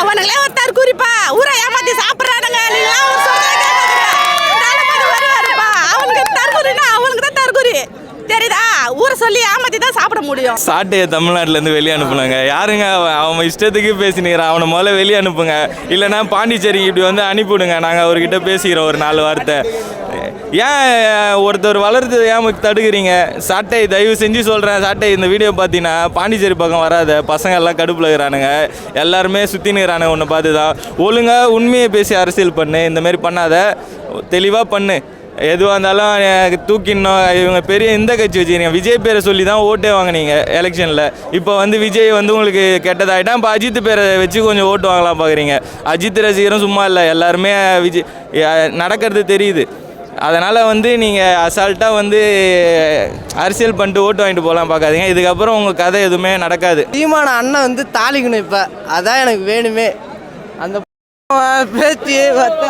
அவனுங்களே ஒருத்தர் குறிப்பா. ஊரை ஏமாத்தி சாப்பிட்றானுங்க. நீங்களாம் ஒரு சொல்றதை அவனுக்கு தான் தற்குறி தெரியுதா? ஊரை சொல்லி ஏமாத்தி தான் சாப்பிட முடியும். சாட்டையை தமிழ்நாட்டிலேருந்து வெளியே அனுப்புனாங்க. யாருங்க அவன்? அவன் இஷ்டத்துக்கு பேசினுக்கிறான் அவனை முதல்ல வெளியே அனுப்புங்க. இல்லைன்னா பாண்டிச்சேரி இப்படி வந்து அனுப்பிவிடுங்க. நாங்கள் அவர்கிட்ட பேசிக்கிறோம் ஒரு நாலு வார்த்தை. ஏன் ஒருத்தர் வளர்த்து ஏன் தடுக்கிறீங்க? சாட்டை தயவு செஞ்சு சொல்கிறேன் சாட்டை இந்த வீடியோ பார்த்தீங்கன்னா பாண்டிச்சேரி பக்கம் வராத பசங்க எல்லாம் கடுப்பில் இருக்கிறானுங்க. எல்லாருமே சுற்றினுக்கிறானுங்க ஒன்று பார்த்து தான் ஒழுங்காக உண்மையை பேசி அரசியல் பண்ணு. இந்தமாரி பண்ணாத. தெளிவாக பண்ணு. எதுவாக இருந்தாலும் எனக்கு தூக்கிடணும். இவங்க பெரிய இந்த கட்சி வச்சுக்கிறீங்க. விஜய் பேரை சொல்லி தான் ஓட்டே வாங்குனீங்க எலெக்ஷனில். இப்போ வந்து விஜய் வந்து உங்களுக்கு கெட்டதாயிட்டான் இப்போ அஜித் பேரை வச்சு கொஞ்சம் ஓட்டு வாங்கலாம் பார்க்குறீங்க அஜித் ரசிகரும் சும்மா இல்லை. எல்லாருமே விஜய் நடக்கிறது தெரியுது. அதனால் வந்து நீங்கள் அசால்ட்டாக வந்து அரசியல் பண்ணிட்டு ஓட்டு வாங்கிட்டு போகலாம் பார்க்காதீங்க. இதுக்கப்புறம் உங்கள் கதை எதுவுமே நடக்காது. சீமான அண்ணன் வந்து தாளிக்கணும் இப்போ. அதான் எனக்கு வேணுமே. அந்த பேச்சு வத்த.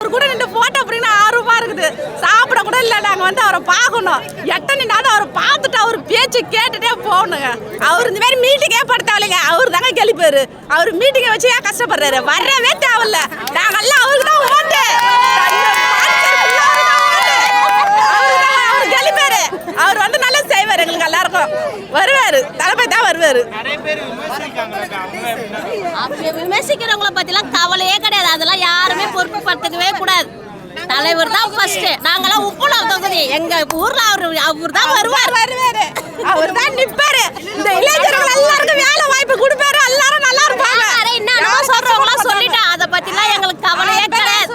அவர் கூட நின்று போட்டோ அப்படின்னு ஆர்வமா இருக்குது. சாப்பிட கூட இல்லை நாங்கள் வந்து அவரை பார்க்கணும். எட்ட நின்னாவது அவரை பார்த்துட்டு அவர் பேச்சு கேட்டுட்டே போகணுங்க. அவர் இந்த மாதிரி மீட்டிங்கே படுத்தாவலைங்க அவர் தாங்க கெளிப்பாரு அவர் மீட்டிங்கை வச்சு ஏன் கஷ்டப்படுறாரு? வரவே தேவையில்ல. நாங்கெல்லாம் அவருக்கு தான் ஓட்டு. அவர் கெளிப்பாரு அவர் வந்து நல்லா செய்வார் எங்களுக்கு எல்லாருக்கும். வருவாரு. தளபதி தான் வருவாரு. விமர்சிக்கிறவங்கள பத்திலாம் கவலையே கிடையாது. அதெல்லாம் யாருமே பொறுப்பு படுத்துக்கவே கூடாது. தலைவர் தான் ஃபர்ஸ்ட் நாங்கெல்லாம் உப்புலாம் தொகுதி. எங்க ஊர்ல அவரு அவர் தான் வருவார். வருவாரு. அவர் தான் நிப்பாரு. இந்த இளைஞர்கள் எல்லாருக்கும் வேலை வாய்ப்பு கொடுப்பாரு. எல்லாரும் நல்லா இருப்பாங்க. என்ன சொல்றவங்களாம் சொல்லிட்டேன் அதை பத்திலாம் எங்களுக்கு கவலையே கிடையாது.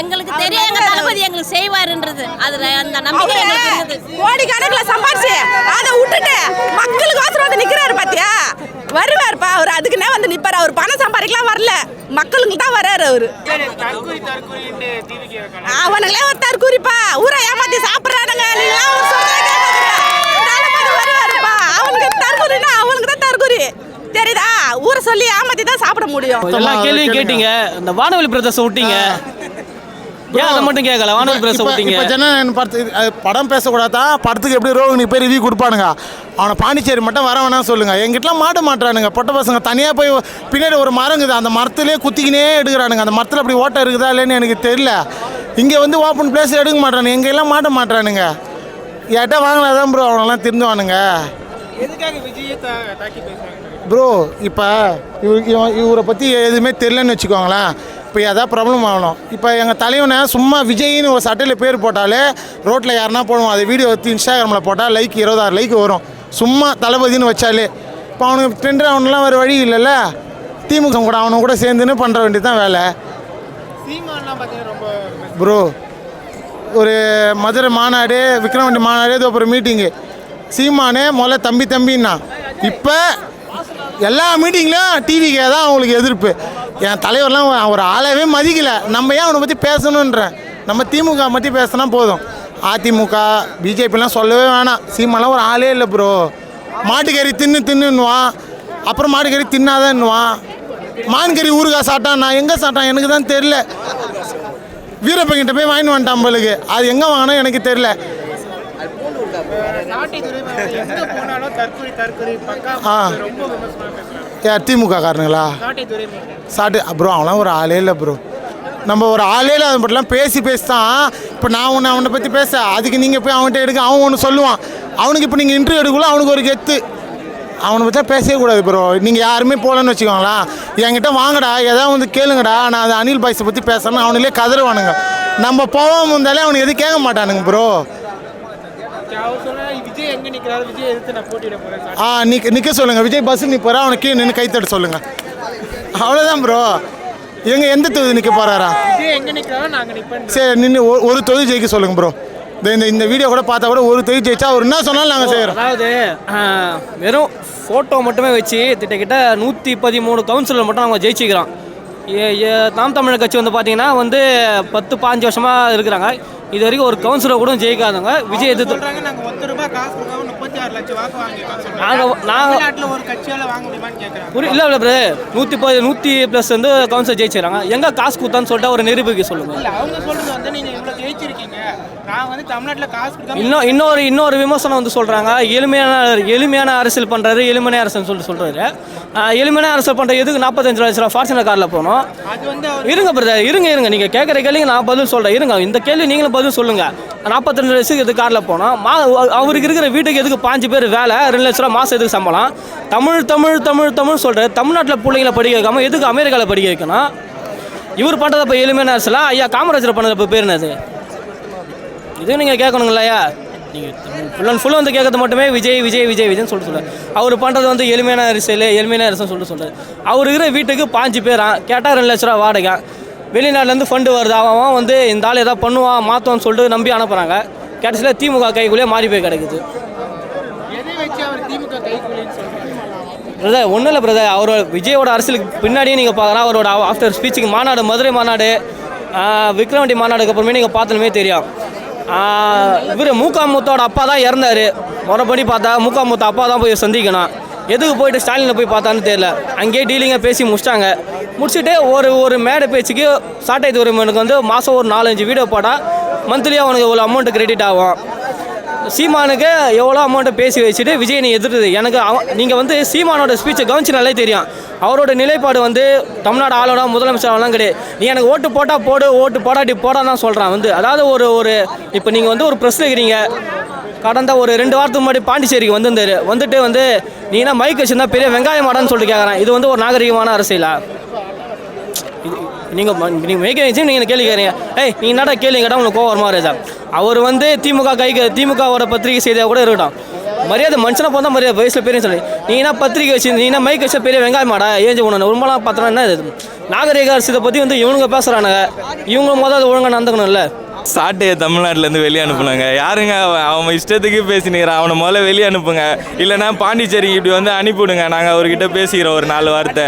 எங்களுக்கு தெரியும். எங்க தளபதி எங்களுக்கு செய்வாருன்றது. அதுல அந்த நம்பிக்கை எங்களுக்கு இருக்குது கோடி கணக்குல சம்பாரிச்சு அதை விட்டுட்டு மக்களுக்கு அவசரம் வந்து நிக்கிறாரு பாத்தியா? வருவாருப்பா அவர் அதுக்குன்னே வந்து நிப்பாரு. அவர் பணம் சம்பாதிக்கலாம் வரல. மக்களுக்கு தான் வர்றாரு அவரு. அவனுங்களே ஒருத்தர் குறிப்பா ஊரை ஏமாத்தி சாப்பிடுறானுங்க. ஒரு வருவாருப்பா. அவனுக்கு தற்குறினா அவனுக்கு தான் தற்குறி. தெரியுதா? ஊரை சொல்லி ஏமாத்தி தான் சாப்பிட முடியும். எல்லா கேள்வியும் கேட்டீங்க. இந்த வானவெளி பிரதர்ஸை விட்டீங்க. ஏன் அதை மட்டும் கேட்கல? வானவெளி பிரதர்ஸை விட்டீங்க. படத்து படம் பேசக்கூடாதா? படத்துக்கு எப்படி ரோகிணி போய் ரிவ்யூ கொடுப்பானுங்க? அவனை பாண்டிச்சேரி மட்டும் வர வேணாம் சொல்லுங்க. எங்கிட்டலாம் மாட்ட மாட்டானுங்க பொட்ட பசங்க தனியாக போய் பின்னாடி ஒரு மரம் இருக்குது. அந்த மரத்துலேயே குத்திக்கினே எடுக்கிறானுங்க. அந்த மரத்தில் அப்படி ஓட்டை இருக்குதா இல்லைன்னு எனக்கு தெரியல. இங்கே வந்து ஓப்பன் பிளேஸ் எடுக்க மாட்டானுங்க. எங்கெல்லாம் மாட்ட மாட்டானுங்க ஏட்டா வாங்கினா தான் ப்ரோ அவனெல்லாம் திருந்துவானுங்க. ப்ரோ இப்போ இவர் இவன் இவரை பற்றி எதுவுமே தெரிலன்னு வச்சுக்கோங்களேன். இப்போ எதாவது ப்ராப்ளம் ஆகணும். இப்போ எங்கள் தலைவனை சும்மா விஜய்னு ஒரு சட்டையில் பேர் போட்டாலே ரோட்டில் யாருனா போடுவோம் அதை வீடியோ எடுத்து இன்ஸ்டாகிராமில் போட்டால் லைக் இருபதாறு லைக் வரும். சும்மா தளபதின்னு வச்சாலே. இப்போ அவனுக்கு ட்ரெண்ட் அவனெலாம் வேறு வழி இல்லைல்ல. திமுக கூட அவனை கூட சேர்ந்துன்னு பண்ணுற வேண்டியது தான் வேலை ப்ரோ ஒரு மதுரை மாநாடு விக்ரவாண்டி மாநாடு இது அப்புறம் மீட்டிங்கு சீமானே முதல்ல தம்பி தம்பின்னா. இப்போ எல்லா மீட்டிங்லையும் டிவிக்கே தான் அவங்களுக்கு எதிர்ப்பு. என் தலைவர்லாம் ஒரு ஆளவே மதிக்கலை. நம்ம ஏன் அவனை பற்றி பேசணுன்றேன் நம்ம திமுக பற்றி பேசினா போதும். அதிமுக பிஜேபிலாம் சொல்லவே வேணாம். சீமாலாம் ஒரு ஆளே இல்லை ப்ரோ மாட்டுக்கறி தின்னு தின்னுன்னுவான். அப்புறம் மாட்டுக்கறி தின்னாதான்னுவான். மான்கறி ஊறுகாய் சாப்பிட்டான் நான் எங்கே சாப்பிட்டான்? எனக்கு தான் தெரில வீரப்பங்கிட்ட போய் வாங்கிட்டு வந்துட்டான் நம்மளுக்கு அது எங்கே வாங்கினா எனக்கு தெரில ஆ யார் திமுக காரனுங்களா? சாட்டு ப்ரோ அவன்லாம் ஒரு ஆளே இல்லை ப்ரோ நம்ம ஒரு ஆளே இல்லை மட்டும்லாம் பேசி பேசி தான் இப்போ நான் ஒன்று அவனை பற்றி பேச அதுக்கு நீங்கள் போய் அவன்கிட்ட எடுக்க அவன் ஒன்று சொல்லுவான். அவனுக்கு இப்போ நீங்கள் இன்டர்வியூ எடுக்கல அவனுக்கு ஒரு கெத்து. அவனை பற்றி பேசவே கூடாது ப்ரோ நீங்கள் யாருமே போகலன்னு வச்சுக்கோங்களேன் என்கிட்ட வாங்கடா எதாவது வந்து கேளுங்கடா நான் அது அனில் பாய்ஸை பற்றி பேசுறேன்னு அவனுங்களே கதறுவானுங்க. நம்ம போகாமல் இருந்தாலே அவனுக்கு எதுவும் கேட்க மாட்டானுங்க ப்ரோ ஆ நிக்க நிற்க சொல்லுங்கள் விஜய் பஸ் நிற்பாரா அவனுக்கு கீழே நின்று கைத்தட்ட சொல்லுங்கள் அவ்வளோதான் ப்ரோ எங்க எந்த தொகுதி நிற்க போகிறாரா சரி நின்று ஒரு தொகுதி ஜெயிக்க சொல்லுங்கள் ப்ரோ இந்த இந்த வீடியோ கூட பார்த்தா கூட ஒரு தொகுதி ஜெயிச்சா அவர் என்ன சொன்னாலும் நாங்கள் செய்கிறோம் அதாவது வெறும் ஃபோட்டோ மட்டுமே வச்சு திட்டக்கிட்ட நூற்றி பதிமூணு கவுன்சிலர் மட்டும் அவங்க ஏ- நாம் தமிழர் கட்சி வந்து பார்த்தீங்கன்னா வந்து பத்து பாஞ்சு வருஷமாக இருக்கிறாங்க. இது வரைக்கும் ஒரு கவுன்சிலர் கூட ஜெயிக்காதவங்க. விஜய் எதிர்த்து நாங்கள் ஒத்து ரூபாய் காசு கொடுக்காம முப்பத்தி ஆறு லட்சம் வாக்கு வாங்கிட்டோம் சொல்றாங்க. நாங்கள் நாங்கள் தமிழ்நாட்டுல ஒரு கட்சியால வாங்க முடியுமான்னு கேட்குறாங்க புரி இல்லை பிரதர் நூற்றி நூற்றி ப்ளஸ் வந்து கவுன்சிலர் ஜெயிச்சிடறாங்க எங்கே காசு கொடுத்தான்னு சொல்லிட்டு ஒரு நிரூபிக்க சொல்லுங்கள் இல்ல அவங்க சொல்றது வந்து நீங்க இவ்வளவு ஜெயிச்சிருக்கீங்க நாங்க வந்து தமிழ்நாட்டுல காசு கொடுக்காம இன்னும் இன்னொரு இன்னொரு விமர்சனம் வந்து சொல்கிறாங்க எளிமையான எளிமையான அரசியல் பண்ணுறாரு எளிமையான அரசுன்னு சொல்லிட்டு சொல்கிறாரு எளிமையான அரசியல் பண்ணுற எதுக்கு? நாற்பத்தஞ்சு லட்ச ரூபா ஃபார்ச்சுனர் காரில் போகணும். அது வந்து அவர் இருங்க பிரதர் இருங்க இருங்க. நீங்கள் கேட்குற கேள்விக்கு நான் பதில் சொல்கிறேன் இருங்க இந்த கேள்வி நீங்களும் பதில் சொல்லுங்கள் நாற்பத்தஞ்சு லட்சத்துக்கு எதுக்கு காரில் போனோம் மா அவருக்கு இருக்கிற வீட்டுக்கு எதுக்கு பாஞ்சு பேர் வேலை? ரெண்டு லட்ச ரூபா மாதம் எதுக்கு சம்பளம்? தமிழ் தமிழ் தமிழ் தமிழ் சொல்கிற தமிழ்நாட்டில் பிள்ளைங்களை படிக்க வைக்காம எதுக்கு அமெரிக்காவில் படிக்க வைக்கணும்? இவர் பண்ணுறத இப்போ எளிமையான அரசுலாம் ஐயா காமராஜர் பண்ணது இப்போ பேர் என்னது? இது நீங்கள் கேட்கணுங்களையா நீங்கள் ஃபுல் அண்ட் ஃபுல் வந்து கேட்கறது மட்டுமே விஜய் விஜய் விஜய் விஜய்னு சொல்லிட்டு சொல்லுவார் அவர் பண்ணுறது வந்து எளிமையான அரசியல் எளிமையான அரசுன்னு சொல்லிட்டு சொல்கிறார் அவர் இருக்கிற வீட்டுக்கு பாஞ்சு பேரா கேட்டால் ரெண்டு லட்ச ரூபா வாடகை. வெளிநாட்டிலேருந்து ஃபண்டு வருது. அவன் வந்து இந்த ஆள் எதாவது பண்ணுவான் மாற்றுவான்னு சொல்லிட்டு நம்பி அனுப்புகிறாங்க கடைசியில் திமுக கைக்குள்ளேயே மாறி போய் கிடக்குது. பிரதர் ஒன்றும் இல்லை பிரதர். அவரோட விஜயோட அரசியலுக்கு பின்னாடியே நீங்கள் பார்க்கலாம். அவரோட ஆஃப்டர் ஸ்பீச்சுக்கு மாநாடு மதுரை மாநாடு விக்ரவாண்டி மாநாடுக்கு அப்புறமே நீங்கள் பார்த்தாலுமே தெரியும். இவர் மூக்காமுத்தோட அப்பா தான் இறந்தார். முறைப்படி பார்த்தா மூக்காமுத்த அப்பா தான் போய் சந்திக்கணும். எதுக்கு போயிட்டு ஸ்டாலினை போய் பார்த்தான்னு தெரியல. அங்கேயே டீலிங்காக பேசி முடிச்சிட்டாங்க. முடிச்சுட்டு ஒரு ஒரு மேடை பேச்சுக்கு சாட்டை துறைமுகனுக்கு வந்து மாதம் ஒரு நாலஞ்சு வீடியோ போட்டால் மந்த்லியாக அவனுக்கு இவ்வளோ அமௌண்ட்டு கிரெடிட் ஆகும். சீமானுக்கு எவ்வளோ அமௌண்ட்டை பேசி வச்சுட்டு விஜய் நீ எதிர்த்து எனக்கு அவன் நீங்கள் வந்து சீமானோட ஸ்பீச்சை கவனிச்சினாலே தெரியும். அவரோட நிலைப்பாடு வந்து தமிழ்நாடு ஆளோட முதலமைச்சர் அவெல்லாம் கிடையாது. நீ எனக்கு ஓட்டு போட்டால் போடு ஓட்டு போடாட்டி போடா தான் சொல்கிறான் வந்து. அதாவது ஒரு ஒரு இப்போ நீங்கள் வந்து ஒரு ப்ரெஸ் இருக்கிறீங்க. கடந்த ஒரு ரெண்டு வாரத்துக்கு முன்னாடி பாண்டிச்சேரிக்கு வந்திருந்தாரு. வந்துட்டு வந்து நீனா மைக் வச்சுருந்தா பெரிய வெங்காயம் மாடான்னு சொல்லிட்டு கேட்குறேன் இது வந்து ஒரு நாகரிகமான அரசியலா? இது நீங்கள் நீங்கள் மேய்க்க வச்சு நீங்கள் கேள்வி கேட்குறீங்க? ஏய் நீங்கள் என்னடா கேள்வி கேட்டால் உங்களுக்கு கோவம் வருமா ராஜா அவர் வந்து திமுக கைக்கு திமுகவோட பத்திரிகை செய்தியாக கூட இருக்கட்டும். மரியாதை மனுஷனை போதா மரியாதை வயசில் பெரிய சொல்லி. நீ என்ன பத்திரிகை வச்சு நீ என்ன மைக் வச்ச பெரிய வெங்காயமாடா ஏஞ்சி உன ரொம்பலாம் பார்த்தோன்னா என்ன இது? நாகரிக அரசியத்தை பற்றி வந்து இவனுங்க பேசுகிறானுங்க இவங்க முதல்ல ஒழுங்காக நடந்துக்கணும்ல. சாட்டையை தமிழ்நாட்டிலேருந்து வெளியே அனுப்புனாங்க. யாருங்க அவன் அவன் இஷ்டத்துக்கு பேசினுக்கிறான் அவனை முதல்ல வெளியே அனுப்புங்க. இல்லைன்னா பாண்டிச்சேரிக்கு இப்படி வந்து அனுப்பிவிடுங்க. நாங்கள் அவர்கிட்ட பேசிக்கிறோம் ஒரு நாலு வார்த்தை.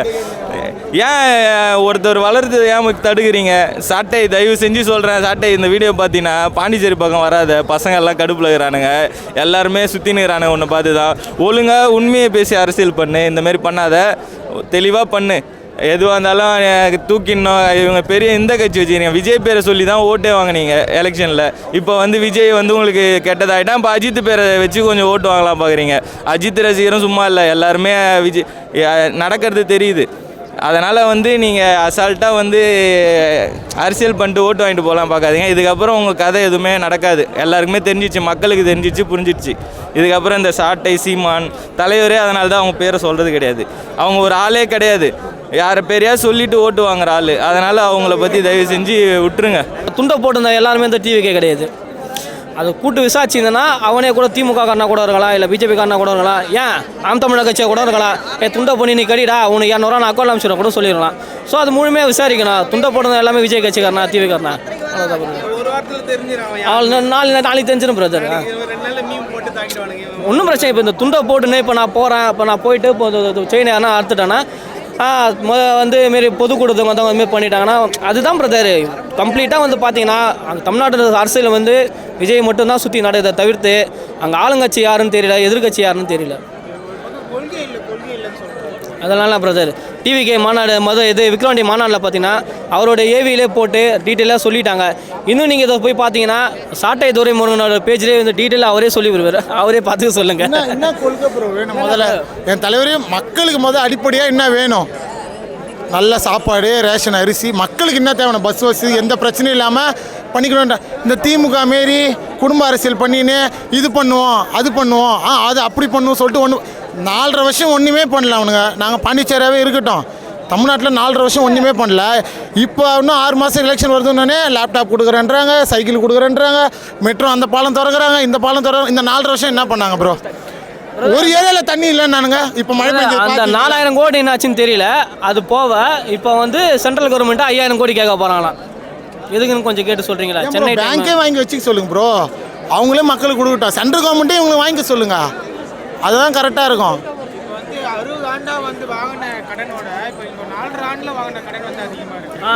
ஏன் ஒருத்தர் வளர்த்து ஏன் தடுக்கிறீங்க? சாட்டை தயவு செஞ்சு சொல்கிறேன் சாட்டை இந்த வீடியோ பார்த்தீங்கன்னா பாண்டிச்சேரி பக்கம் வராத பசங்க எல்லாம் கடுப்பில் இருக்கிறானுங்க. எல்லாருமே சுற்றினுக்கிறானுங்க ஒன்று பார்த்து தான் ஒழுங்காக உண்மையை பேசி அரசியல் பண்ணு. இந்த மாதிரி பண்ணாத. தெளிவாக பண்ணு. எதுவாக இருந்தாலும் எனக்கு தூக்கிடணும். இவங்க பெரிய இந்த கட்சி வச்சுக்கிறீங்க. விஜய் பேரை சொல்லி தான் ஓட்டே வாங்கினீங்க எலெக்ஷனில். இப்போ வந்து விஜய் வந்து உங்களுக்கு கெட்டதாகிட்டான் இப்போ அஜித் பேரை வச்சு கொஞ்சம் ஓட்டு வாங்கலாம் பார்க்குறீங்க அஜித் ரசிகரும் சும்மா இல்லை. எல்லாருமே விஜய் நடக்கிறது தெரியுது. அதனால் வந்து நீங்கள் அசால்ட்டாக வந்து அரசியல் பண்ணிட்டு ஓட்டு வாங்கிட்டு போகலாம் பார்க்காதீங்க. இதுக்கப்புறம் உங்கள் கதை எதுவுமே நடக்காது. எல்லாருக்குமே தெரிஞ்சிச்சு மக்களுக்கு தெரிஞ்சிச்சு புரிஞ்சிடுச்சு. இதுக்கப்புறம் இந்த சாட்டை சீமான் தலைவரே அதனால தான் அவங்க பேரை சொல்கிறது கிடையாது. அவங்க ஒரு ஆளே கிடையாது. யார் பேரையா சொல்லிட்டு ஓட்டு வாங்குற ஆள். அதனால் அவங்கள பற்றி தயவு செஞ்சு விட்டுருங்க. துண்டை போட்டிருந்த எல்லாருமே இந்த டிவிக்கே கிடையாது. அது கூட்டு விசாரிச்சிருந்தனா அவனே கூட திமுக காரனா கூட இருக்கலாம் இல்லை பிஜேபி காரனா கூட இருக்கலாம். ஏன்? நாம் தமிழர் கட்சியாக கூட இருக்கலாம். ஏ துண்டை பண்ணி நீ கடிடா உனக்கு இரநூறுவா நான் அக்கௌண்ட் அமிச்சிட கூட சொல்லிடலாம். ஸோ அது முழுமையாக விசாரிக்கணும். துண்டை போட்டிருந்த எல்லாமே விஜய் கட்சிக்காரனா டிவி காரனா? நாலு நாளைக்கு தெரிஞ்சிடும் பிரதர் யாரு. ஒன்றும் பிரச்சனை இப்போ இந்த துண்டை போட்டுன்னு இப்போ நான் போகிறேன் இப்போ நான் போயிட்டு இப்போ செயின் யாருனா அறுத்துட்டேன்னா வந்து மாரி பொதுக்கூட்டத்துக்கு வந்தவங்க வந்து பண்ணிட்டாங்கன்னா அதுதான் பிரதர் கம்ப்ளீட்டாக வந்து பார்த்தீங்கன்னா அங்கே தமிழ்நாட்டு அரசியல் வந்து விஜய் மட்டும்தான் சுற்றி நடக்குதை தவிர்த்து அங்கே ஆளுங்கட்சி யாருன்னு தெரியல எதிர்க்கட்சி யாருன்னு தெரியல. அதனால பிரதர் டிவிகே மாநாடு மொதல் இது விக்ரவாண்டி மாநாட்டில் பார்த்தீங்கன்னா அவரோட ஏவியிலே போட்டு டீட்டெயிலாக சொல்லிட்டாங்க. இன்னும் நீங்கள் இதை போய் பார்த்தீங்கன்னா சாட்டை துரை முருகனோட பேஜ்லேயே வந்து டீட்டெயிலாக அவரே சொல்லி விடுவார் அவரே பார்த்து சொல்லுங்கள் என்ன கொள்கை வேணும்? முதல்ல என் தலைவரே மக்களுக்கு முதல் அடிப்படையாக என்ன வேணும்? நல்ல சாப்பாடு ரேஷன் அரிசி மக்களுக்கு என்ன தேவை பஸ் வசதி எந்த பிரச்சனையும் இல்லாமல் பண்ணிக்கணும்ன்ற இந்த திமுக மாரி குடும்ப அரசியல் பண்ணின்னு இது பண்ணுவோம் அது பண்ணுவோம். ஆ அது அப்படி பண்ணுவோம் சொல்லிட்டு ஒன்று நாலரை வருஷம் ஒன்றுமே பண்ணல அவனுங்க. நாங்கள் பாண்டிச்சேரியாவே இருக்கட்டும். தமிழ்நாட்டில் நாலரை வருஷம் ஒன்றுமே பண்ணல. இப்போ இன்னும் ஆறு மாதம் எலெக்ஷன் வருதுன்னே லேப்டாப் கொடுக்குறேன்றாங்க சைக்கிள் கொடுக்குறேன்றாங்க மெட்ரோ அந்த பாலம் திறக்கிறாங்க இந்த பாலம் திறக்க இந்த நாலரை வருஷம் என்ன பண்ணாங்க ப்ரோ ஒரு ஏரியாவில் தண்ணி இல்லைன்னானுங்க இப்போ மழை பெஞ்சு அந்த நாலாயிரம் கோடி என்னாச்சுன்னு தெரியல. அது போக இப்போ வந்து சென்ட்ரல் கவர்மெண்ட் ஐயாயிரம் கோடி கேட்க போகிறாங்களாம் எதுக்குன்னு கொஞ்சம் கேட்டு சொல்கிறீங்களா சென்னை பேங்கே வாங்கி வச்சுக்க சொல்லுங்க ப்ரோ அவங்களே மக்களுக்கு கொடுக்கட்டும். சென்ட்ரல் கவர்மெண்ட்டே இவங்களை வாங்கிக்க சொல்லுங்க. அதுதான் கரெக்டாக இருக்கும். இப்போ வந்து அறுபது ஆண்டா வந்து வாங்கின கடனோட இப்போ இப்போ நாலரை ஆண்டுல வாங்கின கடன் வந்து அதிகமா இருக்கு. ஆ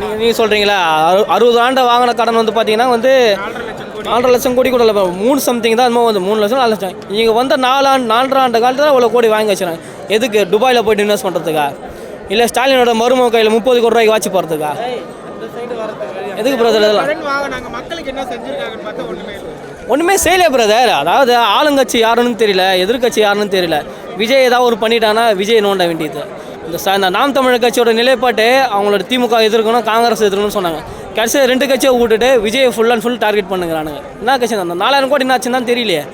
நீங்கள் நீங்கள் சொல்கிறீங்களா அறு அறுபது ஆண்டு வாங்கின கடன் வந்து பார்த்தீங்கன்னா வந்து நாலரை லட்சம் கோடி. கோடி இல்லை மூணு சம்திங் தான் என்னமோ வந்து மூணு லட்சம் நாலு லட்சம். நீங்கள் வந்த நாலு ஆண்டு நாலரை ஆண்டு காலத்தில் இவ்வளோ கோடி வாங்கி வச்சுறாங்க எதுக்கு? துபாயில் போயிட்டு இன்வெஸ்ட் பண்ணுறதுக்கா இல்லை ஸ்டாலினோட மருமக கையில் முப்பது கோடி ரூபாய்க்கு வாட்சி போகிறதுக்கா எதுக்கு பிரதர் இதெல்லாம்? மக்களுக்கு என்ன செஞ்சிருக்காங்கன்னு பார்த்தா ஒண்ணுமே இல்லை. ஒன்றுமே செய்யலையே பிரதர் அதாவது ஆளுங்கட்சி யாருன்னு தெரியல எதிர்க்கட்சி யாருன்னு தெரியல. விஜய் ஏதாவது ஒரு பண்ணிட்டானா விஜய் நோண்ட வேண்டியது. இந்த ச இந்த நாம் தமிழர் கட்சியோட நிலைப்பாட்டு அவங்களோட திமுக எதிர்க்கணும் காங்கிரஸ் எதிர்க்கணும்னு சொன்னாங்க. கடைசியில் ரெண்டு கட்சியை விட்டுட்டு Vijay full and full target பண்ணுங்கிறானுங்க. என்ன கட்சி அந்த நாலாயிரம் கோடி என்ன ஆச்சுன்னு தான் தெரியலையே.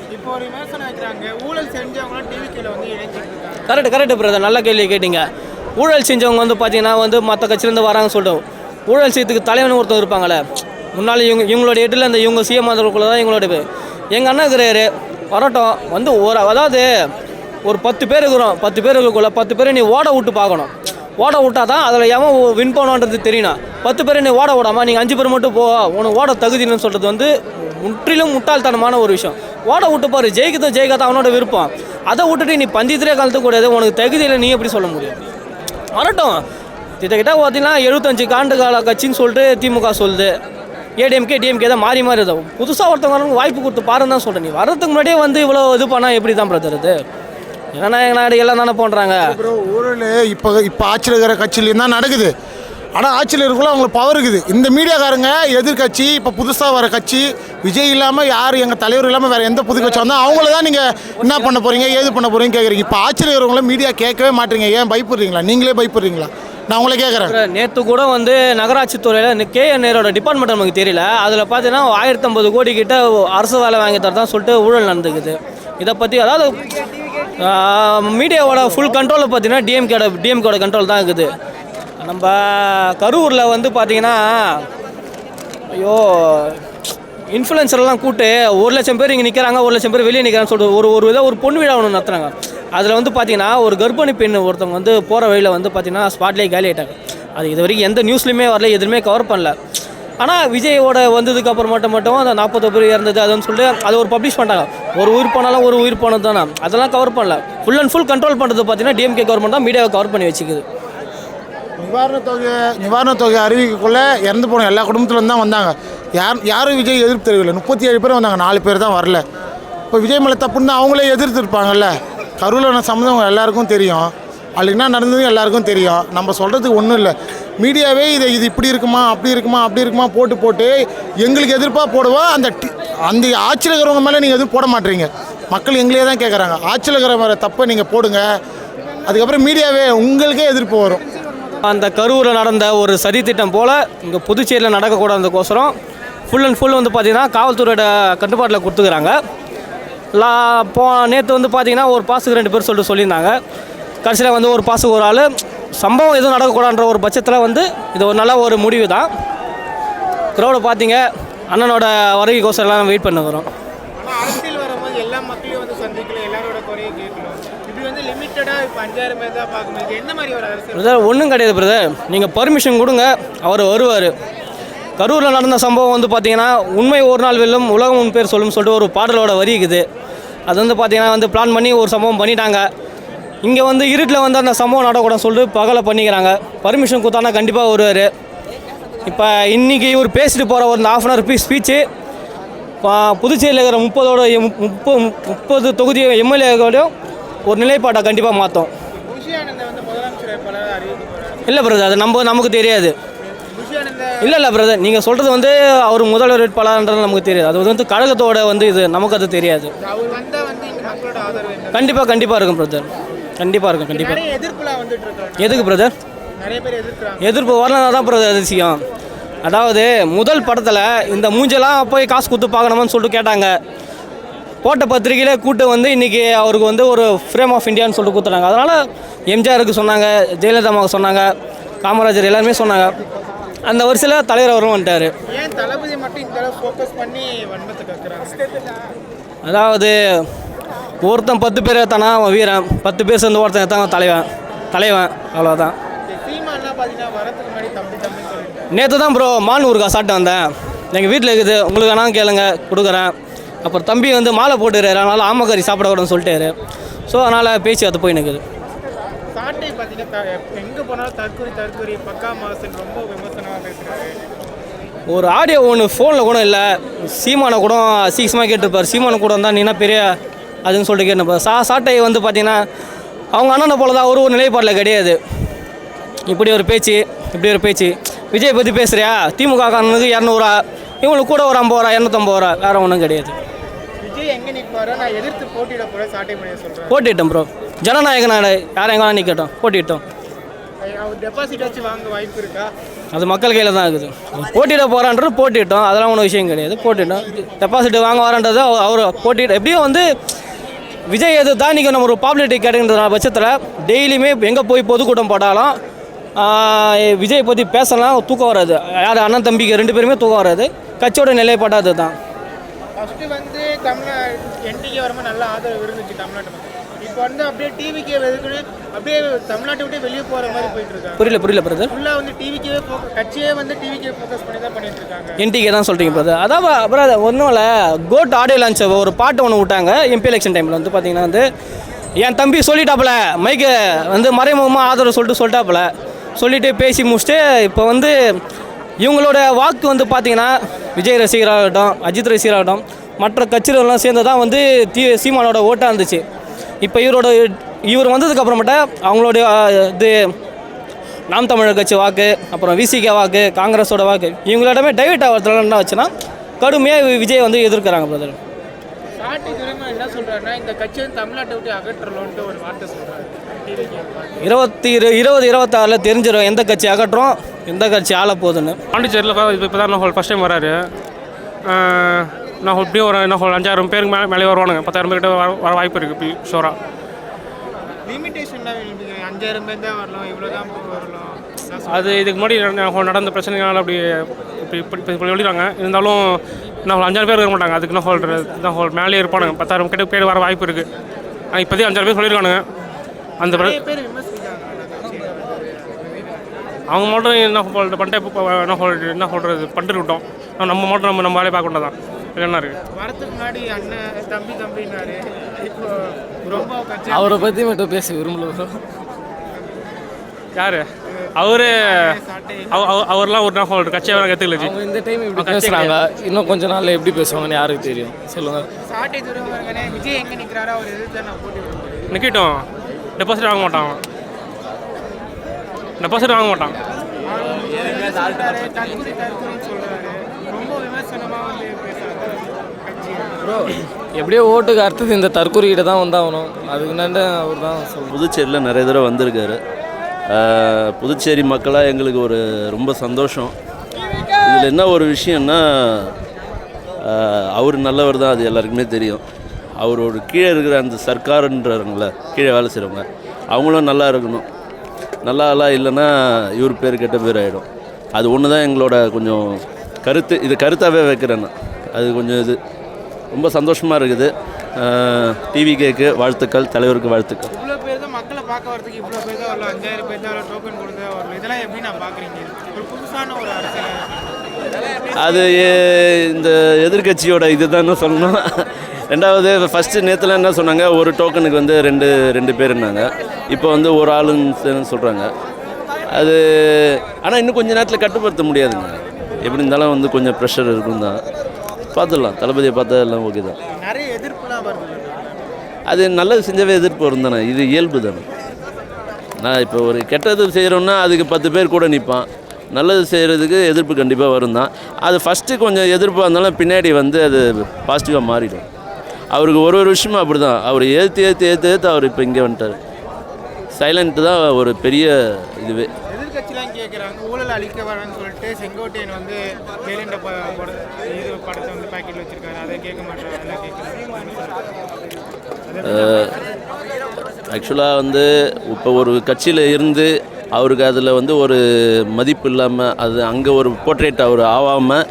கரெக்ட் கரெக்ட் பிரதர் நல்ல கேள்வி கேட்டீங்க. ஊழல் செஞ்சவங்க வந்து பார்த்தீங்கன்னா வந்து மற்ற கட்சியிலேருந்து வராங்கன்னு சொல்லிட்டு ஊழல் செய்யறதுக்கு தலைவன் ஒருத்தர் இருப்பாங்களே முன்னாள் இவங்க இவங்களோட எட்டில் இந்த இவங்க சிஎம் ஆதரவுக்குள்ள தான் எங்களோட எங்கள் அண்ணன் இருக்கிறாரு வரட்டும். வந்து ஒரு அதாவது ஒரு பத்து பேர் இருக்கிறோம். பத்து பேர் இருக்கக்குள்ள பத்து பேரை நீ ஓட விட்டு பார்க்கணும். ஓட விட்டா தான் அதில் ஏமா வின் பண்ணுன்றது தெரியணும். பத்து பேர் நீ ஓட விடாமா நீங்கள் அஞ்சு பேர் மட்டும் போ உனக்கு ஓட தகுதின்னு சொல்கிறது வந்து முற்றிலும் முட்டாள்தனமான ஒரு விஷயம். ஓட விட்டு பாரு. ஜெயிக்கதான் ஜெயிக்காத அவனோட விருப்பம். அதை விட்டுட்டு நீ பந்தியத்திலே கலந்து உனக்கு தகுதியில் நீ எப்படி சொல்ல முடியும்? வரட்டும். கிட்டக்கிட்ட பார்த்தீங்கன்னா எழுபத்தஞ்சு காண்டு கால கட்சின்னு சொல்லிட்டு திமுக சொல்லுது. ஏடிஎம்கே டிஎம்கே தான் மாறி மாறி தான் புதுசாக ஒருத்தவங்க வாய்ப்பு கொடுத்து பாருன்னு தான் சொல்கிறேன் நீ வர்றதுக்கு முன்னாடியே வந்து இவ்வளோ இது பண்ணால் எப்படி தான் பிரதர் இது? ஏன்னா எங்கள் நாடு எல்லாம் தானே பண்ணுறாங்க ஊரில் இப்போ இப்போ ஆட்சியில் இருக்கிற கட்சியிலையும் தான் நடக்குது. ஆனால் ஆட்சியில் இருக்கக்குள்ள அவங்களுக்கு பவர் இருக்குது. இந்த மீடியாக்காரங்க எதிர்கட்சி இப்போ புதுசாக வர கட்சி விஜய் இல்லாமல் யார் எங்கள் தலைவர் இல்லாமல் வேறு எந்த புது கட்சி வந்தால் அவங்கள தான் நீங்கள் என்ன பண்ண போகிறீங்க ஏது பண்ண போகிறீங்க கேட்குறீங்க இப்போ ஆட்சியில் இருக்கிறவங்கள மீடியா கேட்கவே மாட்டீங்க. ஏன் பயப்படுறீங்களா? நீங்களே பயப்படுறீங்களா? நான் உங்களை கேட்குறேன் நேற்று கூட வந்து நகராட்சி துறையில் கே என் நேரோட டிபார்ட்மெண்ட் நமக்கு தெரியல. அதில் பார்த்தீங்கன்னா ஆயிரத்தம்பது கோடி கிட்ட அரசு வேலை வாங்கி தரதான் சொல்லிட்டு ஊழல் நடந்துக்குது. இதை பற்றி அதாவது மீடியாவோட ஃபுல் கண்ட்ரோலை பார்த்தீங்கன்னா டிஎம்கேட டிஎம்கேட கண்ட்ரோல் தான் இருக்குது. நம்ம கரூரில் வந்து பார்த்தீங்கன்னா ஐயோ இன்ஃப்ளூயன்சர்லாம் கூட்டு ஒரு லட்சம் பேர் இங்கே நிற்கிறாங்க ஒரு லட்சம் பேர் வெளியே நிற்கிறாங்கன்னு சொல்லிட்டு ஒரு ஒரு இதாக ஒரு பொண்ணு விழா ஒன்று நடத்துறாங்க. அதில் வந்து பார்த்தீங்கன்னா ஒரு கர்ப்பிணி பெண் ஒருத்தவங்க வந்து போகிற வழியில் வந்து பார்த்தீங்கன்னா ஸ்பாட்லேயே காலி ஆயிட்டாங்க. அது இது வரைக்கும் எந்த நியூஸ்லையுமே வரல எதுவுமே கவர் பண்ணல. ஆனால் விஜயோட வந்ததுக்கு அப்புறம் மட்டும் மட்டும் அந்த நாற்பது பேர் இறந்தது அதுன்னு சொல்லிட்டு அதை ஒரு பப்ளிஷ் பண்ணிட்டாங்க. ஒரு உயிர் போனாலும் ஒரு உயிர் போனது தானே அதெல்லாம் கவர் பண்ணல. ஃபுல் அண்ட் ஃபுல் கண்ட்ரோல் பண்ணுறது பார்த்தீங்கன்னா டிஎம்கே கவர்மெண்ட் தான் மீடியாவை கவர் பண்ணி வச்சுக்குது. நிவாரணத் தொகை நிவாரணத் தொகை அறிவிக்கக்குள்ளே இறந்து போன எல்லா குடும்பத்துலேருந்து தான் வந்தாங்க. யார் யாரும் விஜய் எதிர்ப்பு தெரியல முப்பத்தி ஏழு பேர் வந்தாங்க நாலு பேர் தான் வரல. இப்போ விஜய் மேலே தப்புன்னு அவங்களே எதிர்த்துருப்பாங்கல்ல. கரூரில் சம்மந்தம் எல்லாருக்கும் தெரியும். அதில் என்ன நடந்தது எல்லாருக்கும் தெரியும். நம்ம சொல்கிறதுக்கு ஒன்றும் இல்லை. மீடியாவே இதை இது இப்படி இருக்குமா அப்படி இருக்குமா அப்படி இருக்குமா போட்டு போட்டு எங்களுக்கு எதிர்ப்பாக போடுவோம் அந்த டி- அந்த ஆட்சியில் இருக்கிறவங்க மேலே நீங்கள் எதுவும் போட மாட்டீங்க. மக்கள் எங்களே தான் கேட்குறாங்க ஆட்சியில் இருக்கிற மாதிரி தப்பை நீங்கள் போடுங்க. அதுக்கப்புறம் மீடியாவே உங்களுக்கே எதிர்ப்பு வரும். அந்த கரூரில் நடந்த ஒரு சதித்திட்டம் போல் இங்கே புதுச்சேரியில் நடக்கக்கூடாதுக்கோசரம் ஃபுல் அண்ட் ஃபுல் வந்து பார்த்திங்கன்னா காவல்துறையோட கட்டுப்பாட்டில் கொடுத்துக்கிறாங்க. லா போ நேற்று வந்து பார்த்தீங்கன்னா ஒரு பாஸுக்கு ரெண்டு பேர் சொல்லிட்டு சொல்லியிருந்தாங்க. கடைசியில் வந்து ஒரு பாஸுக்கு ஒரு ஆள். சம்பவம் எதுவும் நடக்கக்கூடாதுன்ற ஒரு பட்சத்தில் வந்து இது ஒரு நல்ல ஒரு முடிவு தான் க்ரௌடை பார்த்தீங்க அண்ணனோட வருகைக்கோசரம் எல்லாம் வெயிட் பண்ணுகிறோம் ஆனா அரசியல் வரும்போது எல்லா மக்களையும் வந்து சந்திக்கல எல்லாரோட குறையை கேட்கணும் இப்படி வந்து லிமிட்டடா இப்போ அஞ்சாயிரம் பேர் தான் பார்க்கணும் இது என்ன மாதிரி ஒரு அரசியல் பிரதர் ஒன்றும் கிடையாது பிரதர் நீங்கள் பர்மிஷன் கொடுங்க அவர் வருவார். கரூரில் நடந்த சம்பவம் வந்து பார்த்தீங்கன்னா உண்மை ஒரு நாள் வெல்லும் உலகம் உன் பேர் சொல்லும்னு சொல்லிட்டு ஒரு பாடலோட வரி இருக்குது. அது வந்து பார்த்தீங்கன்னா வந்து பிளான் பண்ணி ஒரு சம்பவம் பண்ணிட்டாங்க. இங்கே வந்து இருட்டில் வந்து அந்த சம்பவம் நடக்கூடாதுன்னு சொல்லிட்டு பகலை பண்ணிக்கிறாங்க. பர்மிஷன் கொடுத்தானா கண்டிப்பாக வருவார். இப்போ இன்றைக்கி இவர் பேசிட்டு போகிற ஒரு half an hour piece speech புதுச்சேரியில் இருக்கிற முப்பதோட முப்பது முப்பது தொகுதி எம்எல்ஏவோடையும் ஒரு நிலைப்பாட்டை கண்டிப்பாக மாற்றும் இல்லை பிரதர் அது நம்ம நமக்கு தெரியாது. இல்லை இல்லை பிரதர் நீங்கள் சொல்கிறது வந்து அவர் முதல்வர் வேட்பாளர்ன்றது நமக்கு தெரியாது. அது வந்து கழகத்தோட வந்து இது நமக்கு அது தெரியாது. கண்டிப்பாக கண்டிப்பாக இருக்கும் பிரதர் கண்டிப்பாக இருக்கும் கண்டிப்பாக எதுக்கு பிரதர் எதிர்ப்பு வரலனா தான் பிரதர் அதிசயம் அதாவது முதல் படத்தில் இந்த மூஞ்செல்லாம் போய் காசு கொடுத்து பார்க்கணுமான்னு சொல்லிட்டு கேட்டாங்க. போட்ட பத்திரிகையில கூட்டு வந்து இன்றைக்கி அவருக்கு வந்து ஒரு ஃப்ரேம் ஆஃப் இந்தியான்னு சொல்லிட்டு கொடுத்துட்டாங்க அதனால் எம்ஜிஆருக்கு சொன்னாங்க ஜெயலலிதா அம்மாவுக்கு சொன்னாங்க காமராஜர் எல்லாருமே சொன்னாங்க. அந்த வரிசையில் தலைவர் அவரும் வந்துட்டார். ஏன் தளபதி அதாவது ஒருத்தன் பத்து பேர் தானா அவன் வீரன். பத்து பேர் சேர்ந்து ஒருத்தன் தான் தலைவன். தலைவன் அவ்வளோதான் நேற்று தான் ப்ரோ மான் ஊருக்கா சாப்பிட்டு வந்தேன். எங்கள் வீட்டில் இருக்குது. உங்களுக்கு வேணாலும் கேளுங்க கொடுக்குறேன். அப்புறம் தம்பி வந்து மாலை போட்டுறாரு அதனால் ஆமக்கறி சாப்பிடக்கூடாதுன்னு சொல்லிட்டாரு. ஸோ அதனால் பேச்சு அது போய் நிற்குது சாட்டை பார்த்தீங்கன்னா எங்கே போனாலும் தற்கொலை தற்கொலை பக்கா மாசன் ரொம்ப விமர்சனமாக பேசுகிறாரு ஒரு ஆடியோ ஒன்று ஃபோனில் கூட இல்லை. சீமானை கூட சீக்கிரமாக கேட்டிருப்பார். சீமானை கூட இருந்தால் நீனா பெரிய அதுன்னு சொல்லிட்டு கேட்டுப்பார் சா சாட்டை வந்து பார்த்தீங்கன்னா அவங்க அண்ணனை போல தான் ஒரு ஒரு நிலைப்பாட்டில் கிடையாது. இப்படி ஒரு பேச்சு இப்படி ஒரு பேச்சு. விஜய் பற்றி பேசுறியா? திமுக காரனுக்கு இரநூறுவா இவங்களுக்கு கூட ஒரு ஐம்பது ரூபா இரநூத்தம்பது ரூபா வேறு ஒன்றும் கிடையாது. விஜய் எங்க நிற்பாரோ? நான் எதிர்த்து போட்டியிட போற சாட்டை மணியை சொல்றேன். போட்டிட்டோம் ப்ரோ ஜனநாயக நாடு யாரும் எங்கே நிற்கட்டும் போட்டிட்டோம் டெபாசிட் வச்சு வாங்க வாய்ப்பு இருக்கா? அது மக்கள் கையில் தான் இருக்குது. போட்டியிட போகிறான்றது போட்டிட்டோம் அதெல்லாம் ஒன்றும் விஷயம் கிடையாது. போட்டிட்டோம் டெபாசிட் வாங்க வரன்றது அவர் போட்டிட்டு எப்படியும் வந்து விஜய் எது தான் இன்றைக்கி நம்ம ஒரு பாப்புலாரிட்டி கிடைக்கின்ற பட்சத்தில் டெய்லியுமே எங்கே போய் பொதுக்கூட்டம் போட்டாலும் விஜய் பற்றி பேசலாம் தூக்கம் வராது. யார் அண்ணன் தம்பிக்கு ரெண்டு பேருமே தூக்கம் வராது. கட்சியோட நிலைப்பாடு தான் ஃபர்ஸ்ட் வந்து தமிழ் என்டிகே வரும்போது நல்ல ஆதரவு இருந்துச்சு தமிழ்நாட்டு மக்கள். இப்போ வந்து அப்படியே டிவிக்கே வெதுக்குன்னு அப்படியே தமிழ்நாட்டை விட்டு வெளியே போற மாதிரி போயிட்டு இருக்காங்க. புரியல புரியல பிரதர் ஃபுல்லாக வந்து டிவிக்கே கட்சியே வந்து டிவிக்கே ஃபோக்கஸ் பண்ணி தான் பண்ணிட்டு இருக்காங்க. என்டிகே தான் சொல்கிறீங்க பிரதர் அதான் அப்புறம் ஒன்றும் இல்லை. கோட் ஆடியோ லான்ச் ஒரு பாட்டு ஒன்று விட்டாங்க எம்பி எலெக்ஷன் டைமில் வந்து பார்த்தீங்கன்னா வந்து என் தம்பி சொல்லிட்டாப்புல மைக்கு வந்து மறைமுகமாக ஆதரவு சொல்லிட்டு சொல்லிட்டாப்புல. சொல்லிட்டு பேசி முடிச்சுட்டு இப்போ வந்து இவங்களோட வாக்கு வந்து பார்த்தீங்கன்னா விஜய் ரசிகராகட்டும் அஜித் ரசிகராகட்டும் மற்ற கட்சிகளெலாம் சேர்ந்து தான் வந்து தீ சீமானோட ஓட்டாக இருந்துச்சு. இப்போ இவரோட இவர் வந்ததுக்கப்புறமேட்ட அவங்களோட அவங்களுடைய இது நாம் தமிழர் கட்சி வாக்கு அப்புறம் விசிகே வாக்கு காங்கிரஸோட வாக்கு இவங்களிடமே டைவிட் ஆகிறதுல என்ன வச்சுன்னா கடுமையாக விஜய் வந்து எதிர்க்கிறாங்க பிரதர். என்ன சொல்கிறாருன்னா இந்த கட்சி தமிழ்நாட்டை விட்டு அகற்றலோன்ட்டு ஒரு வார்த்தை சொல்கிறாரு இருபத்தி இரு இருபது இருபத்தாறில் தெரிஞ்சிடும் எந்த கட்சி அகற்றோம் எந்த கட்சி ஆள போகுதுன்னு. பாண்டிச்சேரியில் இப்போ இப்போ தான் நான் ஃபஸ்ட் டைம் வராரு. நான் எப்படியும் ஒரு நான் ஒரு அஞ்சாயிரம் பேருக்கு மேலே மேலே வருவானுங்க. பத்தாயிரம் பேர்கிட்ட வர வர வாய்ப்பு இருக்குது இப்போ ஷோராக அஞ்சாயிரம் பேர் தான் வரலாம் இவ்வளோ தான் வரலாம். அது இதுக்கு முன்னாடி நட- நடந்த பிரச்சனைகளால் அப்படி இப்படி இப்படி இப்படி வெளியிறாங்க இருந்தாலும் நான் ஒரு அஞ்சாறு பேர் இருக்க மாட்டாங்க. அதுக்கு நான் ஹோல்டர் தான் ஹோல் மேலே இருப்பானுங்க. பத்தாயிரம் கிட்ட பேர் வர வாய்ப்பு இருக்குது ஆனால் இப்போதைக்கு அஞ்சாறு பேர் சொல்லியிருக்கானுங்க அந்த அவங்க மட்டும் என்ன ஹோல்டு பண்ணிட்டு என்ன ஹோல்டு என்ன சொல்கிறது பண்ணிட்டு விட்டோம். நம்ம மட்டும் நம்ம நம்ம வேலையை பார்க்க வேண்டியதான் என்ன இருக்குது வரதுக்கு முன்னாடி அண்ணன் தம்பி தம்பினாரு இப்போ ரொம்ப கட்சி அவரை பற்றி மட்டும் பேச விரும்பல யார்? அவரு சாட்டை அவ- அவ- அவர்லாம் ஒரு நாள் ஹோல்டர் கட்சியாக கற்றுக்கல அவங்க இந்த டைம் இப்படி பேசுகிறாங்க இன்னும் கொஞ்ச நாள்ல எப்படி பேசுவாங்கன்னு யாருக்கு தெரியும்? சொல்லுங்கள் சாட்டை துறைமுகனே விஜய் எங்க நிக்கிறாரோ அவர் எதிர்த்து நான் போட்டி விட முடியும் நிற்கட்டும் டெபாசிட் வாங்க மாட்டான் டெபாசிட் வாங்க மாட்டான். எப்படியோ ஓட்டுக்கு அடுத்தது இந்த தற்கொலைகிட்ட தான் வந்தாகணும் அதுக்கு நண்டு அவர் தான் புதுச்சேரியில் நிறைய தடவை வந்திருக்காரு. புதுச்சேரி மக்களாக எங்களுக்கு ஒரு ரொம்ப சந்தோஷம். இதில் என்ன ஒரு விஷயம்னா அவர் நல்லவர் தான் அது எல்லாருக்குமே தெரியும். அவரோட கீழே இருக்கிற அந்த சர்க்காருன்றவங்கள கீழே வேலை செய்கிறவங்க அவங்களும் நல்லா இருக்கணும். நல்லா எல்லாம் இல்லைன்னா இவர் பேர் கெட்ட பேர் ஆகிடும் அது ஒன்று தான் எங்களோட கொஞ்சம் கருத்து. இது கருத்தாகவே வைக்கிறேன் அது கொஞ்சம் இது. ரொம்ப சந்தோஷமாக இருக்குது. டிவி கேக்கு வாழ்த்துக்கள் தலைவருக்கு வாழ்த்துக்கள். இவ்வளோ பேர் தான் மக்களை பார்க்க வரதுக்கு இவ்வளோ பேர் தான் வரல அஞ்சாயிரம் பேர் தான் டோக்கன் கொடுத்து வரல இதெல்லாம் எப்படி நான் பார்க்குறீங்க? ஒரு புதுசான ஒரு அரசியல். அது இந்த எதிர்க்கட்சியோட இதுதான் சொல்லணும். ரெண்டாவது ஃபஸ்ட்டு நேற்றுலாம் என்ன சொன்னாங்க? ஒரு டோக்கனுக்கு வந்து ரெண்டு ரெண்டு பேருன்னாங்க. இப்போ வந்து ஒரு ஆளுன்னு சொல்கிறாங்க அது ஆனால் இன்னும் கொஞ்ச நேரத்தில் கட்டுப்படுத்த முடியாதுங்க. எப்படி இருந்தாலும் வந்து கொஞ்சம் ப்ரெஷர் இருக்கும் தான். பார்த்துடலாம் தளபதியை பார்த்தா எல்லாம் ஓகே தான். நிறைய எதிர்ப்புலாம் வருது. அது நல்லது செஞ்சவே எதிர்ப்பு வரும் தானே. இது இயல்பு தானே. நான் இப்போ ஒரு கெட்டது செய்கிறோன்னா அதுக்கு பத்து பேர் கூட நிற்பான் நல்லது செய்கிறதுக்கு எதிர்ப்பு கண்டிப்பாக வரும் தான். அது ஃபஸ்ட்டு கொஞ்சம் எதிர்ப்பாக இருந்தாலும் பின்னாடி வந்து அது பாசிட்டிவாக மாறிடும். அவருக்கு ஒரு ஒரு விஷயமும் அப்படி தான் அவர் ஏற்று ஏற்று ஏற்று ஏற்று அவர் இப்போ இங்கே வந்துட்டார். சைலண்ட் தான் ஒரு பெரிய இதுவே. எதிர்கட்சிலாம் கேட்குறாங்க ஊழல் அழிக்க வரேன்னு சொல்லிட்டு செங்கோட்டையன் வந்து ஜெயலலிதா ப- பட- இது படத்தை வந்து பாக்கெட்டில் வச்சிருக்காரு. அதை கேட்க மாட்டாரு? அதெல்லாம் கேட்குறாங்க ஆக்சுவலாக வந்து இப்போ ஒரு கட்சியில் இருந்து அவருக்கு அதில் வந்து ஒரு மதிப்பு இல்லாமல் அது அங்கே ஒரு போர்ட்ரேட் அவர் ஆகாமல்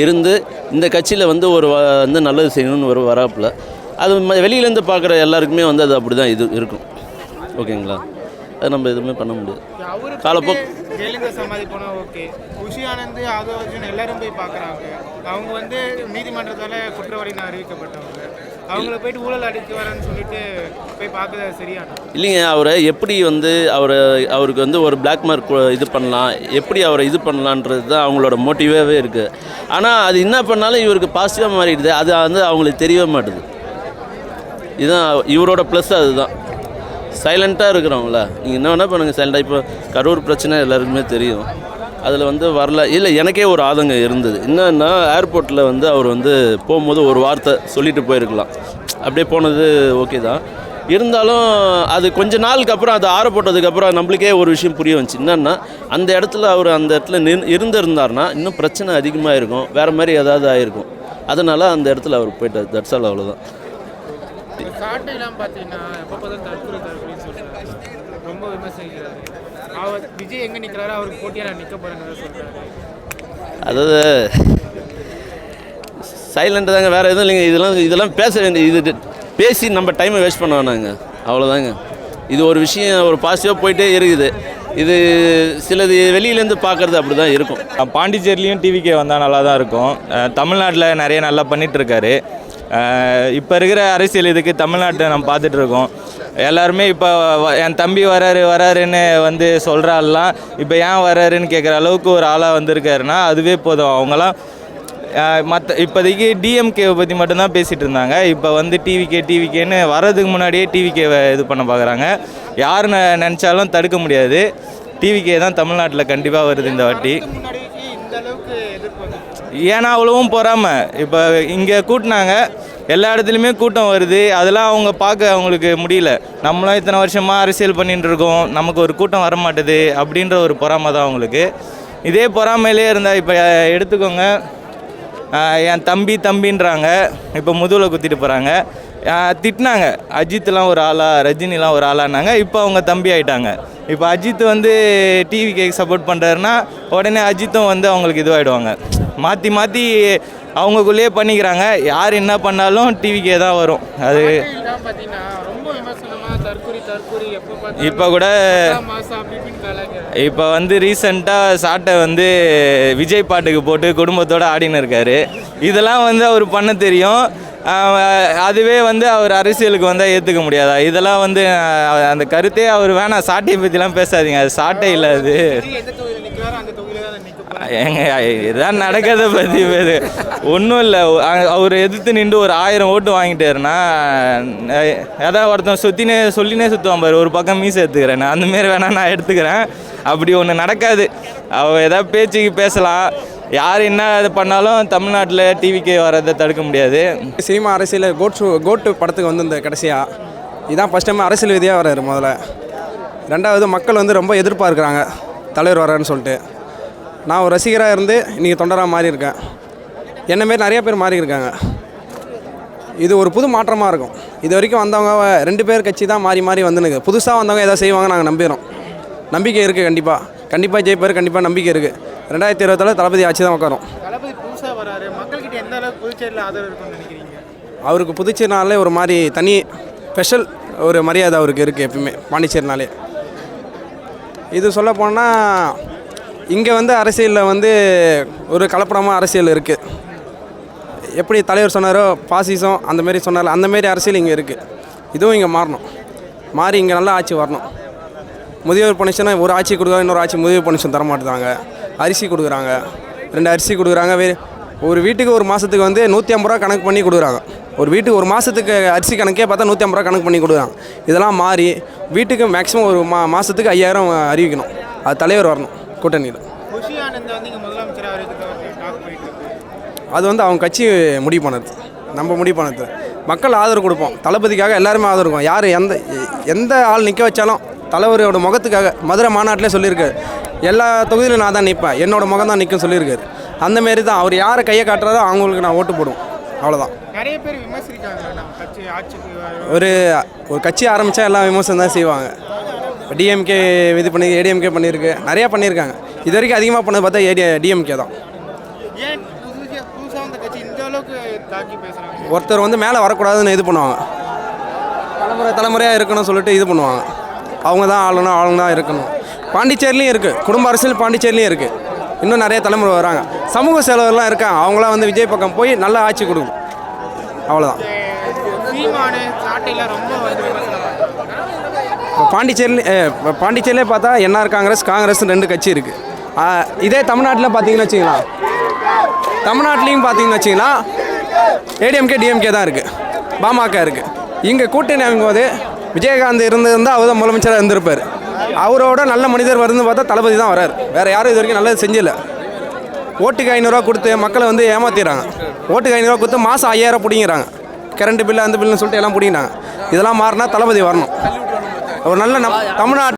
இருந்து இந்த கட்சியில் வந்து ஒரு வந்து நல்லது செய்யணும்னு ஒரு வராப்பில். அது வெளியிலேருந்து பார்க்குற எல்லாருக்குமே வந்து அது அப்படி தான் இது இருக்கும். ஓகேங்களா? அது நம்ம எதுவுமே பண்ண முடியாது. காலப்போ ஜெயலலிதா சமாதி ஓகே. குஷி ஆனந்த் ஆதோ அர்ஜுன் எல்லாரும் போய் பார்க்குறாங்க. அவங்க வந்து நீதிமன்றத்தால் குற்றவாளின்னு அறிவிக்கப்பட்டவங்க. அவங்கள போயிட்டு ஊழல் அடித்து வரேன்னு சொல்லிட்டு போய் பார்க்குறது சரியான இல்லைங்க அவரை எப்படி வந்து அவரை அவருக்கு வந்து ஒரு பிளாக் மார்க் இது பண்ணலாம் எப்படி அவரை இது பண்ணலான்றது தான் அவங்களோட மோட்டிவாகவே இருக்குது ஆனால் அது என்ன பண்ணாலும் இவருக்கு பாசிட்டிவாக மாறிடுது. அது வந்து அவங்களுக்கு தெரியவே மாட்டுது. இதுதான் இவரோட ப்ளஸ் அதுதான். சைலண்ட்டாக இருக்கிறவங்கள? நீங்கள் என்ன வேணால் பண்ணுங்கள் சைலண்டாக இப்போ கரூர் பிரச்சனை எல்லாருக்குமே தெரியும். அதில் வந்து வரல. இல்லை எனக்கே ஒரு ஆதங்கம் இருந்தது. என்னன்னா ஏர்போர்ட்டில் வந்து அவர் வந்து போகும்போது ஒரு வார்த்தை சொல்லிட்டு போயிருக்கலாம். அப்படியே போனது ஓகே தான். இருந்தாலும் அது கொஞ்ச நாளுக்கு அப்புறம் அது ஆற போட்டதுக்கப்புறம் நம்மளுக்கே ஒரு விஷயம் புரிய வந்துச்சு. என்னென்னா அந்த இடத்துல அவர் அந்த இடத்துல நின் இருந்திருந்தாருன்னா இன்னும் பிரச்சனை அதிகமாக இருக்கும். வேறு மாதிரி ஏதாவது ஆயிருக்கும். அதனால் அந்த இடத்துல அவர் போயிட்டார். தட்ஸ் ஆல் அவ்வளோதான் சாட்டையெல்லாம் பார்த்தீங்கன்னா எப்போ பார்த்தா தற்கொலை தற்கொலைன்னு சொல்றாரு ரொம்ப விமர்சிக்கிறாரு அவர் விஜய் எங்கே நிற்கிறாரோ அவருக்கு போட்டியாக நான் நிற்க போகிறேன்னு சொல்கிறாரு அதாவது சைலண்ட் தாங்க வேறு எதுவும் இல்லைங்க. இதெல்லாம் இதெல்லாம் பேச வேண்டிய இது பேசி நம்ம டைமை வேஸ்ட் பண்ண வேணாங்க. அவ்வளோதாங்க இது ஒரு விஷயம் ஒரு பாசிட்டிவாக போயிட்டே இருக்குது. இது சிலது வெளியிலேருந்து பார்க்குறது அப்படி தான் இருக்கும் பாண்டிச்சேரிலையும் டிவிக்கே வந்தால் நல்லா தான் இருக்கும். தமிழ்நாட்டில் நிறைய நல்லா பண்ணிட்டு இருக்காரு. இப்போ இருக்கிற அரசியல் இதுக்கு தமிழ்நாட்டை நம்ம பார்த்துட்டு இருக்கோம். எல்லாருமே இப்போ என் தம்பி வராரு வராருன்னு வந்து சொல்கிற ஆள்லாம் இப்போ ஏன் வராருன்னு கேட்குற அளவுக்கு ஒரு ஆளாக வந்திருக்காருன்னா அதுவே போதும். அவங்களாம் மற்ற இப்போதைக்கு டிஎம்கேவை பற்றி மட்டும்தான் பேசிகிட்டு இருந்தாங்க. இப்போ வந்து டிவிகே டிவிகேன்னு வர்றதுக்கு முன்னாடியே டிவிகேவை இது பண்ண பார்க்குறாங்க யார் நினச்சாலும் தடுக்க முடியாது. டிவிகே தான் தமிழ்நாட்டில் கண்டிப்பாக வருது இந்த வாட்டி. ஏன்னா அவ்வளவும் பொறாமல் இப்போ இங்கே கூட்டினாங்க. எல்லா இடத்துலையுமே கூட்டம் வருது. அதெல்லாம் அவங்க பார்க்க அவங்களுக்கு முடியல. நம்மளும் இத்தனை வருஷமாக அரசியல் பண்ணிட்டு இருக்கோம். நமக்கு ஒரு கூட்டம் வர மாட்டுது அப்படின்ற ஒரு பொறாமை தான் அவங்களுக்கு. இதே பொறாமையிலே இருந்தால் இப்போ எடுத்துக்கோங்க. என் தம்பி தம்பின்றாங்க. இப்போ முதுகில் குத்திட்டு போகிறாங்க திட்டினாங்க. அஜித்லாம் ஒரு ஆளா ரஜினிலாம் ஒரு ஆளானாங்க. இப்போ அவங்க தம்பி ஆயிட்டாங்க. இப்போ அஜித் வந்து டிவி கேக்கு சப்போர்ட் பண்ணுறாருன்னா உடனே அஜித்தும் வந்து அவங்களுக்கு இதுவாகிடுவாங்க மாற்றி மாற்றி அவங்கக்குள்ளேயே பண்ணிக்கிறாங்க. யார் என்ன பண்ணாலும் டிவிக்கே தான் வரும். அது இப்போ கூட இப்போ வந்து ரீசெண்டாக சாட்டை வந்து விஜய் பாட்டுக்கு போட்டு குடும்பத்தோடு ஆடின்னு இருக்காரு. இதெல்லாம் வந்து அவர் பண்ண தெரியும். அதுவே வந்து அவர் அரசியலுக்கு வந்தால் ஏற்றுக்க முடியாதா? இதெல்லாம் வந்து அந்த கருத்தே அவர் வேணாம் சாட்டையை பற்றிலாம் பேசாதீங்க. அது சாட்டை இல்லை அது. ஏங்க இதான் நடக்கிறத பற்றி பேரு. ஒன்றும் இல்லை. அவர் எதிர்த்து நின்று ஒரு ஆயிரம் ஓட்டு வாங்கிட்டாருன்னா ஏதாவது ஒருத்தன் சுற்றினே சொல்லினே சுற்றுவான் பாரு. ஒரு பக்கம் மீசை எடுத்துக்கிறேன் அந்தமாரி வேணா நான் எடுத்துக்கிறேன். அப்படி ஒன்று நடக்காது. அவள் ஏதாவது பேச்சுக்கு பேசலாம். யார் என்ன இது பண்ணாலும் தமிழ்நாட்டில் டிவிக்கு வர்றதை தடுக்க முடியாது. சினிமா அரசியல் கோட் ஷூ கோட்டு படத்துக்கு வந்திருந்த கடைசியாக இதான் ஃபஸ்ட் டைம் அரசியல் விதியாக வர்றாரு முதல்ல. ரெண்டாவது மக்கள் வந்து ரொம்ப எதிர்பார்க்குறாங்க தலைவர் வர்றாருன்னு சொல்லிட்டு. நான் ஒரு ரசிகராக இருந்து இன்றைக்கி தொண்டராக மாறி இருக்கேன். என்ன மாரி நிறைய பேர் மாறி இருக்காங்க. இது ஒரு புது மாற்றமாக இருக்கும். இது வரைக்கும் வந்தவங்க ரெண்டு பேர் கட்சி தான் மாறி மாறி வந்துனுங்க புதுசாக வந்தவங்க எதாவது செய்வாங்க நாங்கள் நம்பிடுறோம் நம்பிக்கை இருக்குது கண்டிப்பாக கண்டிப்பாக ஜெயிப்பார் கண்டிப்பாக நம்பிக்கை இருக்குது ரெண்டாயிரத்தி இருபத்தில் தளபதி ஆட்சி தான் உட்காரும். தளபதி புதுசாக வராரு. மக்கள்கிட்ட எந்த அளவுக்கு புதுச்சேரியில் ஆதரவு இருக்கும்னு நினைக்கிறீங்க? அவருக்கு புதுச்சேரினாலே ஒரு மாதிரி தனி ஸ்பெஷல் ஒரு மரியாதை அவருக்கு இருக்குது எப்பயுமே பாண்டிச்சேரினாலே. இது சொல்ல போனால் இங்கே வந்து அரசியலில் வந்து ஒரு கலப்படமாக அரசியல் இருக்குது எப்படி தலைவர் சொன்னாரோ பாசிசம் அந்த மாதிரி சொன்னார் அந்த மாதிரி அரசியல் இங்கே இருக்குது இதுவும் இங்கே மாறணும். மாறி இங்கே நல்ல ஆட்சி வரணும். முதியோர் பென்ஷனை ஒரு ஆட்சி கொடுக்குறாங்க இன்னொரு ஆட்சி முதியோர் பென்ஷன் தர மாட்டுறாங்க அரிசி கொடுக்குறாங்க. ரெண்டு அரிசி கொடுக்குறாங்க. வே ஒரு வீட்டுக்கு ஒரு மாதத்துக்கு வந்து நூற்றி ஐம்பது ரூபா கணக்கு பண்ணி கொடுக்குறாங்க. ஒரு வீட்டுக்கு ஒரு மாதத்துக்கு அரிசி கணக்கே பார்த்தா நூற்றி ஐம்பது ரூபா கணக்கு பண்ணி கொடுக்குறாங்க. இதெல்லாம் மாறி வீட்டுக்கு மேக்ஸிமம் ஒரு மா மாதத்துக்கு ஐயாயிரம் அறிவிக்கணும். அது தலைவர் வரணும் கூட்டணியில். அது வந்து அவங்க கட்சி முடிவு பண்ணது. நம்ம முடிவு பண்ணது. மக்கள் ஆதரவு கொடுப்போம். தளபதிக்காக எல்லாருமே ஆதரவு கொடுப்போம். யார் எந்த எந்த ஆள் நிற்க வச்சாலும் தலைவரோட முகத்துக்காக மதுரை மாநாட்டிலே சொல்லியிருக்காரு எல்லா தொகுதியிலும் நான் தான் நிற்பேன். என்னோட முகம் தான் நிற்கும் சொல்லியிருக்காரு. அந்த மாரி தான் அவர் யாரை கையை காட்டுறாரோ அவங்களுக்கு நான் ஓட்டு போடுவோம் அவ்வளோதான் நிறைய பேர் வர- ஒரு ஒரு கட்சி ஆரம்பித்தா எல்லாம் விமர்சனம் தான் செய்வாங்க. டிஎம்கே இது பண்ணி ஏடிஎம்கே பண்ணியிருக்கு. நிறையா பண்ணியிருக்காங்க. இது வரைக்கும் அதிகமாக பண்ணது பார்த்தா ஏடி டிஎம்கே தான். ஒருத்தர் வந்து மேலே வரக்கூடாதுன்னு இது பண்ணுவாங்க. தலைமுறை தலைமுறையாக இருக்கணும்னு சொல்லிட்டு இது பண்ணுவாங்க. அவங்க தான் ஆளணும் ஆளுங்க தான் இருக்கணும். பாண்டிச்சேரிலையும் இருக்குது குடும்ப அரசியல் பாண்டிச்சேரிலையும் இருக்குது இன்னும் நிறைய தலைமுறை வராங்க. சமூக சேவகர்லாம் இருக்காங்க அவங்களாம் வந்து விஜய் பக்கம் போய் நல்ல ஆட்சி கொடுக்கும். அவ்வளோதான் சீமானு சாட்டையெல்லாம் இப்போ பாண்டிச்சேரியில் இப்போ பாண்டிச்சேரியிலே பார்த்தா என்ஆர் காங்கிரஸ் காங்கிரஸ் ரெண்டு கட்சி இருக்குது இதே தமிழ்நாட்டில் பார்த்தீங்கன்னு வச்சிங்களா தமிழ்நாட்டிலையும் பார்த்தீங்கன்னு வச்சிங்களா ஏடிஎம்கே டிஎம்கே தான் இருக்குது பாமக இருக்குது இங்கே கூட்டணி அமைக்கும்போது விஜயகாந்த் இருந்திருந்தால் அவர் தான் முதலமைச்சராக இருந்திருப்பார். அவரோட நல்ல மனிதர் வருதுன்னு பார்த்தா தளபதி தான் வராரு. வேறு யாரும் இது வரைக்கும் நல்லது செஞ்சல. ஓட்டுக்கு ஐநூறுரூவா கொடுத்து மக்களை வந்து ஏமாத்திடுறாங்க. ஓட்டுக்கு ஐநூறுரூவா கொடுத்து மாதம் ஐயாயிரம் பிடிங்கிறாங்க. கரண்ட் பில்லு அந்த பில்லுன்னு சொல்லிட்டு எல்லாம் பிடிங்கினாங்க இதெல்லாம் மாறினா தளபதி வரணும். ஒரு நல்ல நம் தமிழ்நாட்டு